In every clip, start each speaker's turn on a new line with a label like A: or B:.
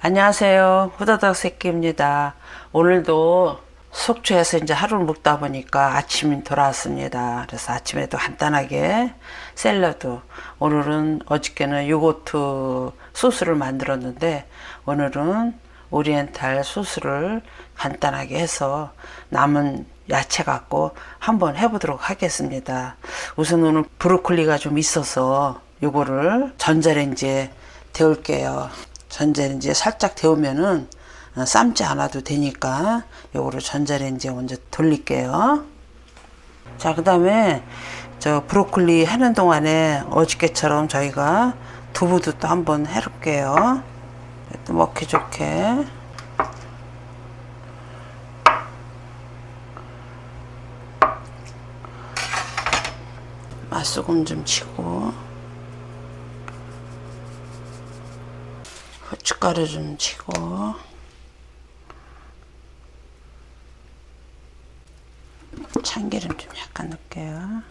A: 안녕하세요. 후다닥 새끼입니다. 오늘도 속초에서 이제 하루를 묵다 보니까 아침이 돌아왔습니다. 그래서 아침에도 간단하게 샐러드. 오늘은 어저께는 요거트 소스를 만들었는데 오늘은 오리엔탈 소스를 간단하게 해서 남은 야채 갖고 한번 해보도록 하겠습니다. 우선 오늘 브로콜리가 좀 있어서 요거를 전자레인지에 데울게요. 전자레인지에 살짝 데우면은 어, 삶지 않아도 되니까 요거를 전자레인지에 먼저 돌릴게요. 자, 그 다음에 저 브로콜리 하는 동안에 어저께처럼 저희가 두부도 또 한번 해볼게요. 또 먹기 좋게. 맛소금 좀 치고 후춧가루 좀 치고 참기름 좀 약간 넣을게요.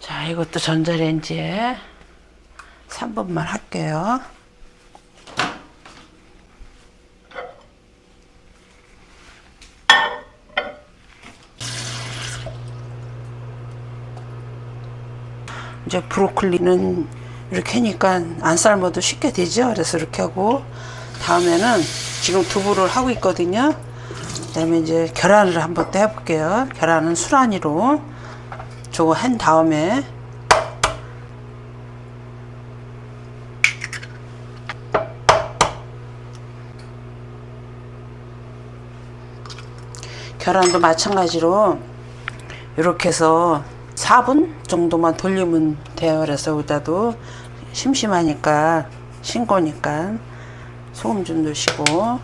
A: 자, 이것도 전자레인지에 3분만 할게요. 이제 브로콜리는 이렇게 하니까 안 삶아도 쉽게 되죠. 그래서 이렇게 하고 다음에는 지금 두부를 하고 있거든요. 그다음에 이제 계란을 한번 또 해볼게요. 계란은 수란이로 저거 한 다음에 계란도 마찬가지로 이렇게 해서 4분 정도만 돌리면 돼요. 그래서 여기다도 심심하니까 신거니까 소금 좀 넣으시고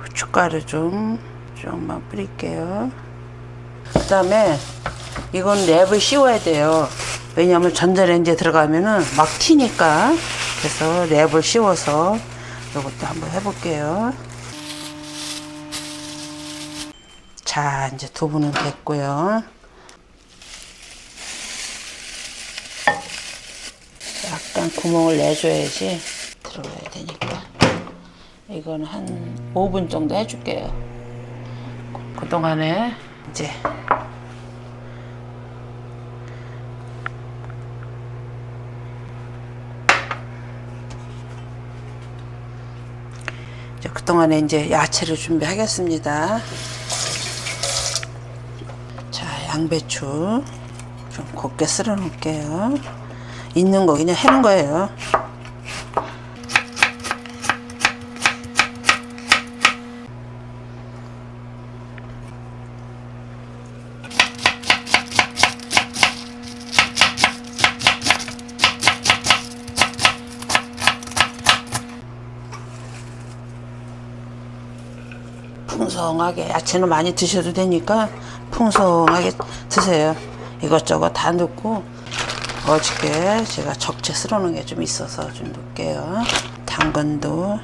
A: 후춧가루 좀 조금만 뿌릴게요. 그 다음에 이건 랩을 씌워야 돼요. 왜냐하면 전자레인지에 들어가면은 막 튀니까 그래서 랩을 씌워서 이것도 한번 해볼게요. 자 이제 두부는 됐고요. 약간 구멍을 내줘야지 들어가야 되니까. 이건 한 5분 정도 해줄게요. 그동안에 이제 이제 그동안에 이제 야채를 준비하겠습니다. 자 양배추 좀 곱게 썰어 놓을게요 있는 거 그냥 해는 거예요. 풍성하게 야채는 많이 드셔도 되니까 풍성하게 드세요. 이것저것 다 넣고 어저께 제가 적재 쓸어 놓은 게 좀 있어서 좀 넣을게요. 당근도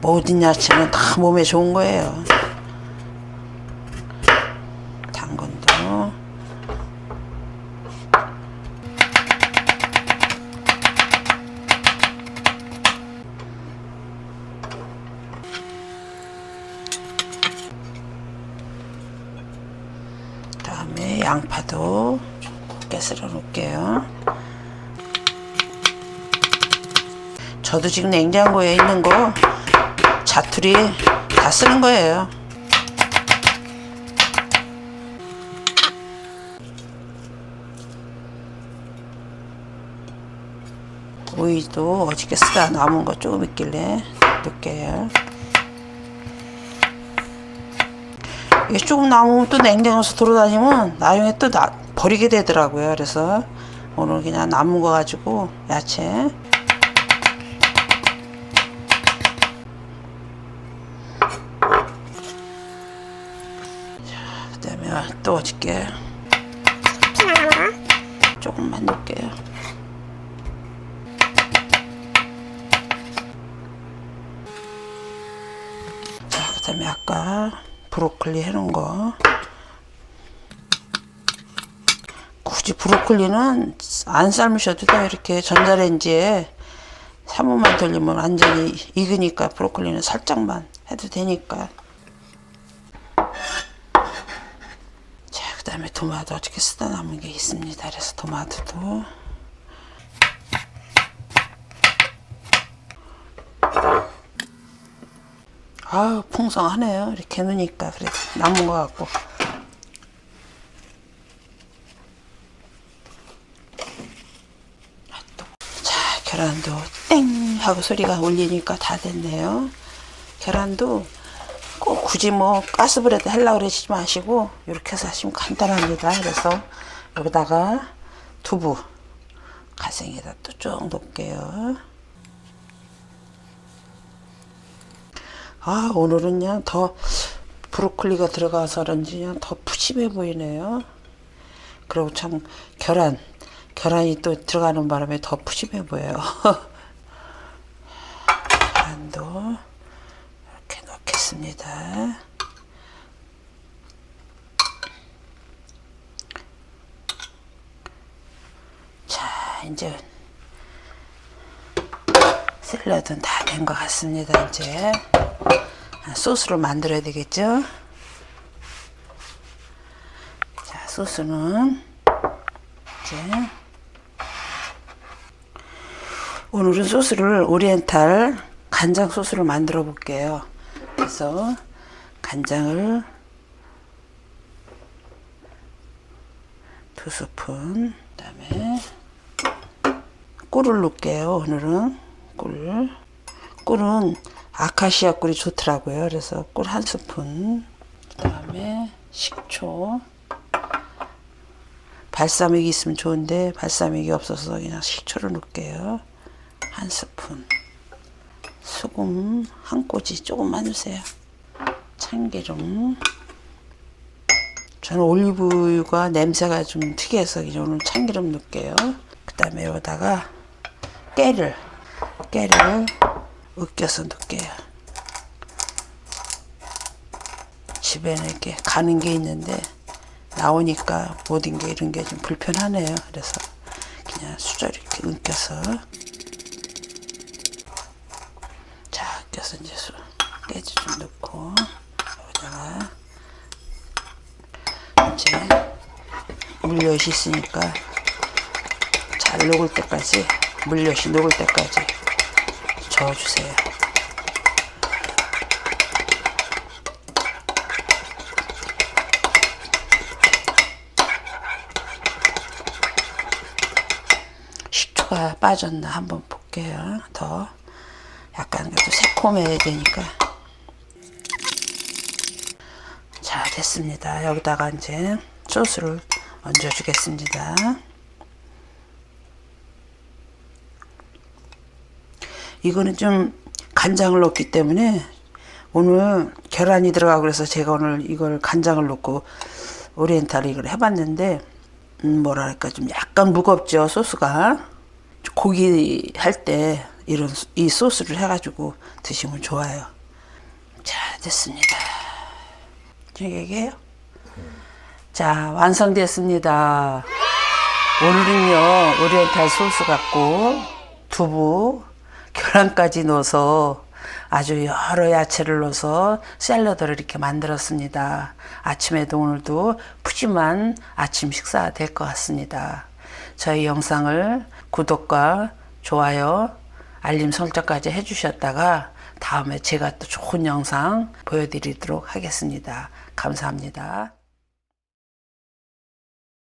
A: 모든 야채는 다 몸에 좋은 거예요. 다음에 양파도 좀 곱게 썰어 놓을게요. 저도 지금 냉장고에 있는 거 자투리 다 쓰는 거예요. 오이도 어저께 쓰다 남은 거 조금 있길래 넣을게요. 이게 조금 남으면 또 냉장고에서 돌아다니면 나중에 또 나, 버리게 되더라고요. 그래서 오늘 그냥 남은 거 가지고 야채 자, 그다음에 또 어저께 조금만 넣을게요. 자, 그 다음에 아까 브로콜리 해놓은 거 굳이 브로콜리는 안 삶으셔도 돼요. 이렇게 전자레인지에 3분만 돌리면 완전히 익으니까 브로콜리는 살짝만 해도 되니까. 자, 그 다음에 토마토 어떻게 쓰다 남은 게 있습니다. 그래서 토마토도 아우 풍성하네요. 이렇게 놓으니까 그래도 남은 것 같고. 아, 또. 자, 계란도 땡 하고 소리가 울리니까 다 됐네요. 계란도 꼭 굳이 뭐 가스불에다 하려고 그러지 마시고 이렇게 해서 하시면 간단합니다. 그래서 여기다가 두부 가생에다 또 쭉 놓을게요. 아 오늘은 그냥 더 브로콜리가 들어가서 그런지 그냥 더 푸짐해 보이네요. 그리고 참 계란 계란이 또 들어가는 바람에 더 푸짐해 보여요. 계란도 이렇게 넣겠습니다. 자 이제 샐러드는 다 된 것 같습니다. 이제 소스를 만들어야 되겠죠? 자, 소스는 이제 오늘은 소스를 오리엔탈 간장 소스를 만들어 볼게요. 그래서 간장을 두 스푼, 그다음에 꿀을 넣을게요. 오늘은 꿀. 꿀은 아카시아 꿀이 좋더라고요. 그래서 꿀 한 스푼. 그다음에 식초. 발사믹이 있으면 좋은데 발사믹이 없어서 그냥 식초를 넣을게요. 한 스푼. 소금 한 꼬지 조금만 넣으세요. 참기름. 저는 올리브유가 냄새가 좀 특이해서 오늘 참기름 넣을게요. 그 다음에 여기다가 깨를, 깨를 으깨서 넣을게요. 집에는 이렇게 가는 게 있는데 나오니까 모든 게 이런 게 좀 불편하네요. 그래서 그냥 수저 이렇게 으깨서 자, 으깨서 이제 수, 깨지 좀 넣고 여기다가 이제 물엿이 있으니까 잘 녹을 때까지 물엿이 녹을 때까지 저어주세요. 식초가 빠졌나 한번 볼게요. 더 약간 그래도 새콤해야 되니까. 자 됐습니다. 여기다가 이제 소스를 얹어주겠습니다. 이거는 좀 간장을 넣기 때문에 오늘 계란이 들어가고 그래서 제가 오늘 이걸 간장을 넣고 오리엔탈 이걸 해봤는데 음, 뭐랄까 좀 약간 무겁죠 소스가 고기 할 때 이런 소- 이 소스를 해가지고 드시면 좋아요. 자 됐습니다. 이게요. 자 완성됐습니다. 오늘은요 오리엔탈 소스 갖고 두부 계란까지 넣어서 아주 여러 야채를 넣어서 샐러드를 이렇게 만들었습니다. 아침에도 오늘도 푸짐한 아침 식사 될 것 같습니다. 저희 영상을 구독과 좋아요, 알림 설정까지 해주셨다가 다음에 제가 또 좋은 영상 보여드리도록 하겠습니다. 감사합니다.